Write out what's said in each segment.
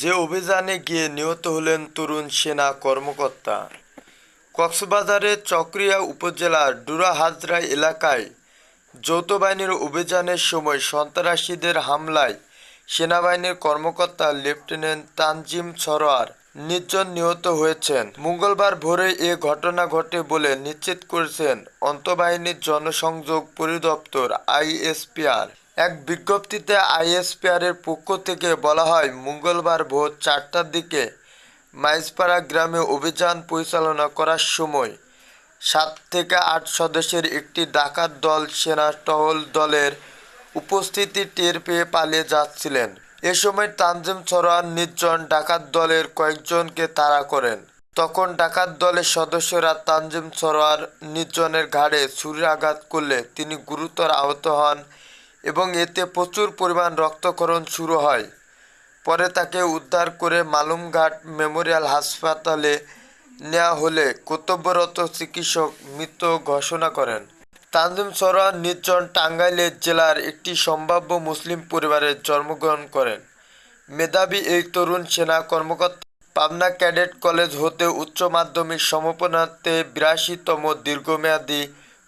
যে অভিযানে গিয়ে নিহত হলেন তরুণ সেনা কর্মকর্তা। কক্সবাজারের চকরিয়া উপজেলার ডুরাহাজরা এলাকায় যৌথ বাহিনীর অভিযানের সময় সন্ত্রাসীদের হামলায় সেনাবাহিনীর কর্মকর্তা লেফটেন্যান্ট তানজিম সরোয়ার নির্জন নিহত হয়েছেন। মঙ্গলবার ভোরে এ ঘটনা ঘটে বলে নিশ্চিত করেছেন অন্তঃবাহিনীর জনসংযোগ পরিদপ্তর আইএসপিআর। এক বিজ্ঞপ্তিতে আইএসপিআরের পক্ষ থেকে বলা হয়, মঙ্গলবার ভোর চারটার দিকে মাইজপাড়া গ্রামে অভিযান পরিচালনা করার সময় সাত থেকে আট সদস্যের একটি ডাকাত দল সেনা টহল দলের উপস্থিতি টের পেয়ে পালিয়ে যাচ্ছিলেন। এ সময় তানজিম সরোয়ার নির্জন ডাকাত দলের কয়েকজনকে তাড়া করেন। তখন ডাকাত দলের সদস্যরা তানজিম সরোয়ার নির্জনের ঘাড়ে ছুরি আঘাত করলে তিনি গুরুতর আহত হন। এবং এতে প্রচুর পরিমাণ রক্তক্ষরণ শুরু হয়। পরে তাকে উদ্ধার করে মালুমঘাট মেমোরিয়াল হাসপাতালে নেওয়া হলে কর্তব্যরত চিকিৎসক মৃত ঘোষণা করেন। তানজিম সরোয়ার নির্জন টাঙ্গাইলের জেলার একটি সম্ভাব্য মুসলিম পরিবারে জন্মগ্রহণ করেন। মেধাবী এই তরুণ সেনা কর্মকর্তা। পাবনা ক্যাডেট কলেজ হতে উচ্চ মাধ্যমিক সমাপনার্থে বিরাশিতম দীর্ঘমেয়াদী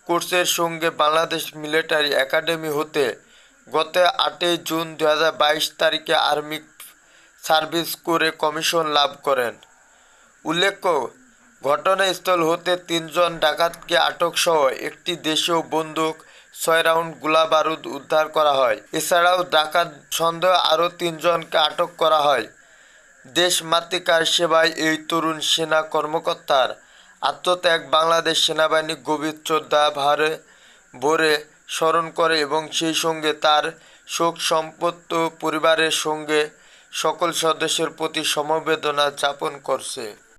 কোর্সের সঙ্গে বাংলাদেশ মিলিটারি একাডেমি হতে গত আটই জুন দু হাজার বাইশ তারিখে আর্মি সার্ভিস করে কমিশন লাভ করেন। উল্লেখ্য, ঘটনাস্থল হতে তিনজন ডাকাতকে আটকসহ একটি দেশীয় বন্দুক ছয় রাউন্ড গোলা বারুদ উদ্ধার করা হয়। এছাড়াও ডাকাত সন্দেহ আরও তিনজনকে আটক করা হয়। দেশমাতৃকার সেবায় এই তরুণ সেনা কর্মকর্তার আত্মত্যাগ, বাংলাদেশ সেনাবাহিনী গভীর শ্রদ্ধা, ভারে ভরে স্মরণ করে এবং সেই সঙ্গে তার শোক সম্পত্ত পরিবারের সঙ্গে সকল সদস্যের প্রতি সমবেদনা যাপন করছে।